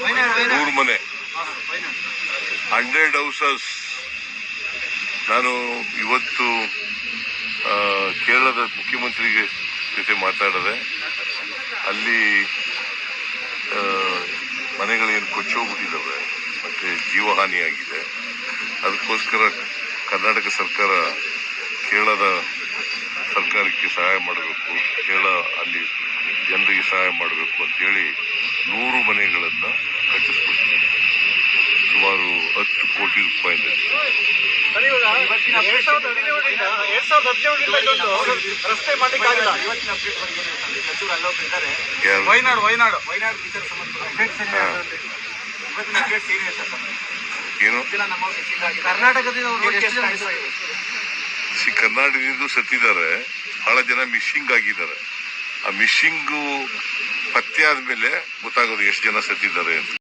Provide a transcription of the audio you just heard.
ನೂರು ಮನೆ. Hundred houses. ನಾನು ಇವತ್ತು ಕೇರಳದ ಮುಖ್ಯಮಂತ್ರಿಗೆ ಜೊತೆ ಮಾತಾಡಿದೆ, ಅಲ್ಲಿ ಮನೆಗಳೇನು ಕೊಚ್ಚೋಗ್ಬಿಟ್ಟಿದ್ದಾವೆ, ಮತ್ತೆ ಜೀವಹಾನಿಯಾಗಿದೆ. ಅದಕ್ಕೋಸ್ಕರ ಕರ್ನಾಟಕ ಸರ್ಕಾರ ಕೇರಳದ ಸರ್ಕಾರಕ್ಕೆ ಸಹಾಯ ಮಾಡಬೇಕು, ಕೇರಳ ಅಲ್ಲಿ ಜನರಿಗೆ ಸಹಾಯ ಮಾಡಬೇಕು ಅಂತೇಳಿ ನೂರು ಮನೆಗಳನ್ನು ಕಟ್ಟಿಸ್ಕೊಡ್ತೀವಿ ಸುಮಾರು ಹತ್ತು ಕೋಟಿ ರೂಪಾಯಿ ರಸ್ತೆ ಮಾಡ್ಲಿಕ್ಕಾಗಿಲ್ಲ ಇವತ್ತಿನ ಸಚಿವರು ಅಲ್ಲೊಬ್ರು ಇದ್ದಾರೆ. ವಯನಾಡು ವಯನಾಡು ವಯನಾಡು ಇವತ್ತಿನ ಅಪ್ಡೇಟ್ಸ್ ಏನಿದೆ ಸರ್ ಏನು? ದಿನ ನಮ್ಮ ಕರ್ನಾಟಕದಿಂದ ಸಿ ಕರ್ನಾಟಕದಿಂದ ಸತ್ತಿದ್ದಾರೆ. ಬಹಳ ಜನ ಮಿಸ್ಸಿಂಗ್ ಆಗಿದ್ದಾರೆ. ಆ ಮಿಸ್ಸಿಂಗು ಪತ್ತೆ ಆದ್ಮೇಲೆ ಗೊತ್ತಾಗೋದು ಎಷ್ಟು ಜನ ಸತ್ತಿದ್ದಾರೆ ಅಂತ.